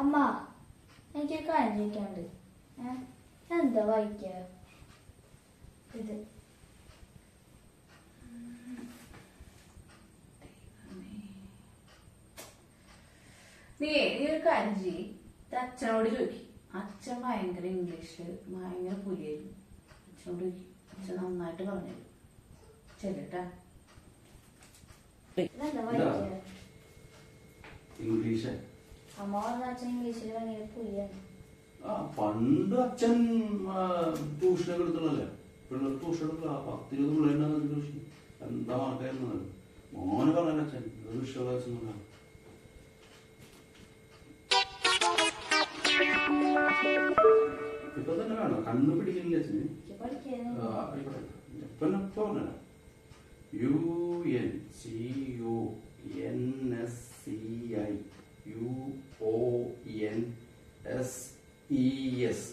അമ്മ എനിക്ക് കാര്യം ഞാൻ എന്താ വായിക്കുക ഇത്. നീ നീ ഒരു കാര്യം ചെയ്യ്. ഇത് അച്ഛനോട് ചോദിക്കും. അച്ഛൻ ഭയങ്കര ഇംഗ്ലീഷ് ഭയങ്കര പുലിയായിരുന്നു. അച്ഛനോട് ചോദിക്കും. അച്ഛൻ നന്നായിട്ട് പറഞ്ഞു ചെല്ലട്ടാ. ഇതെന്താ വായിക്കുക അമ്മ പറഞ്ഞ അച്ഛൻ ഇംഗ്ലീഷിൽ ഭയങ്കര പുലിയാണ്. ആ പണ്ട് അച്ഛൻ ട്യൂഷനൊക്കെ എടുത്തുള്ളല്ലേ പിള്ളേർ ട്യൂഷൻ എടുക്കില്ല പത്തിരുപത് പിള്ളേരുണ്ടാകുന്ന കൃഷി എന്താ മാർക്കായിരുന്നത് മോനെ പറഞ്ഞ അച്ഛൻ ഒരു വിശ്വാസം ഇപ്പൊ തന്നെ വേണം? കണ്ണു പിടിക്കില്ല അച്ഛന്. ഇപ്പൊ ഇപ്പൊ U N C U E S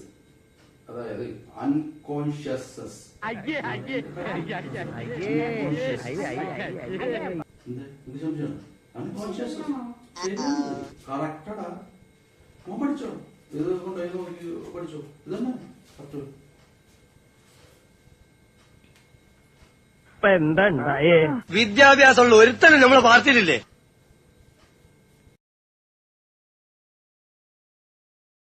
അതായത് അൺകോൺഷ്യസസ് കറക്റ്റടാ മോൻ പഠിച്ചോ? ഇത് നോക്കി പഠിച്ചോ? ഇതന്നെ കറക്റ്റ് ഇപ്പൊ എന്താ ഉണ്ടായേ? വിദ്യാഭ്യാസമുള്ള ഒരുത്തനും നമ്മളെ പാർട്ടിയിലില്ലേ?